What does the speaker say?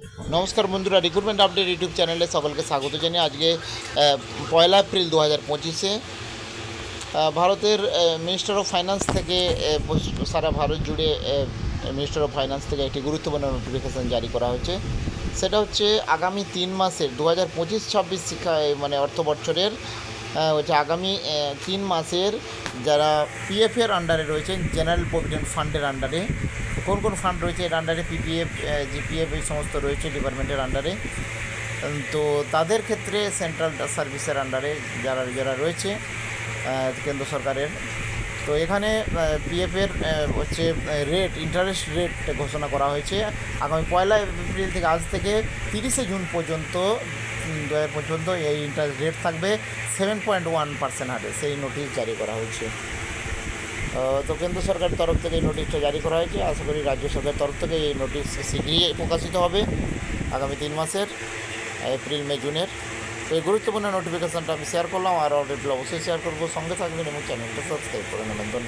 নমস্কার বন্ধুরা recruitment update YouTube চ্যানেলে সকলকে স্বাগত জানিয়ে আজকে পয়লা এপ্রিল দু হাজার পঁচিশে ভারতের মিনিস্টার অফ ফাইন্যান্স থেকে সারা ভারত জুড়ে মিনিস্টার অফ ফাইন্যান্স থেকে একটি গুরুত্বপূর্ণ নোটিফিকেশন জারি করা হয়েছে। সেটা হচ্ছে আগামী তিন মাসের দু হাজার পঁচিশ ছাব্বিশ শিক্ষা মানে অর্থ বছরের আহ, হচ্ছে আগামী তিন মাসের যারা পিএফের আন্ডারে রয়েছেন জেনারেল প্রভিডেন্ট ফান্ডের আন্ডারে কোন কোন ফান্ড রয়েছে এর আন্ডারে পিপিএফ জিপিএফ এই সমস্ত রয়েছে ডিপার্টমেন্টের আন্ডারে তো তাদের ক্ষেত্রে সেন্ট্রাল সার্ভিসের আন্ডারে যারা যারা রয়েছে কেন্দ্র সরকারের তো এখানে পিএফের হচ্ছে রেট ইন্টারেস্ট রেট ঘোষণা করা হয়েছে। আগামী পয়লা এপ্রিল থেকে আজ থেকে তিরিশে জুন পর্যন্ত দু পর্যন্ত এই ইন্টারেস্ট রেট থাকবে। সেভেন পয়েন্ট ওয়ান পার্সেন্ট হারে সেই নোটিশ জারি করা হয়েছে। তো কেন্দ্র সরকারের তরফ থেকে এই নোটিশটা জারি করা হয়েছে। আশা করি রাজ্য সরকারের তরফ থেকে এই নোটিশ শীঘ্রই প্রকাশিত হবে আগামী তিন মাসের, এপ্রিল, মে, জুনের। এই গুরুত্বপূর্ণ নোটিফিকেশনটা আমি শেয়ার করলাম আর অডিটগুলো অবশ্যই শেয়ার করব। সঙ্গে থাকবেন এবং চ্যানেলটা সাবস্ক্রাইব করে নেবেন। ধন্যবাদ।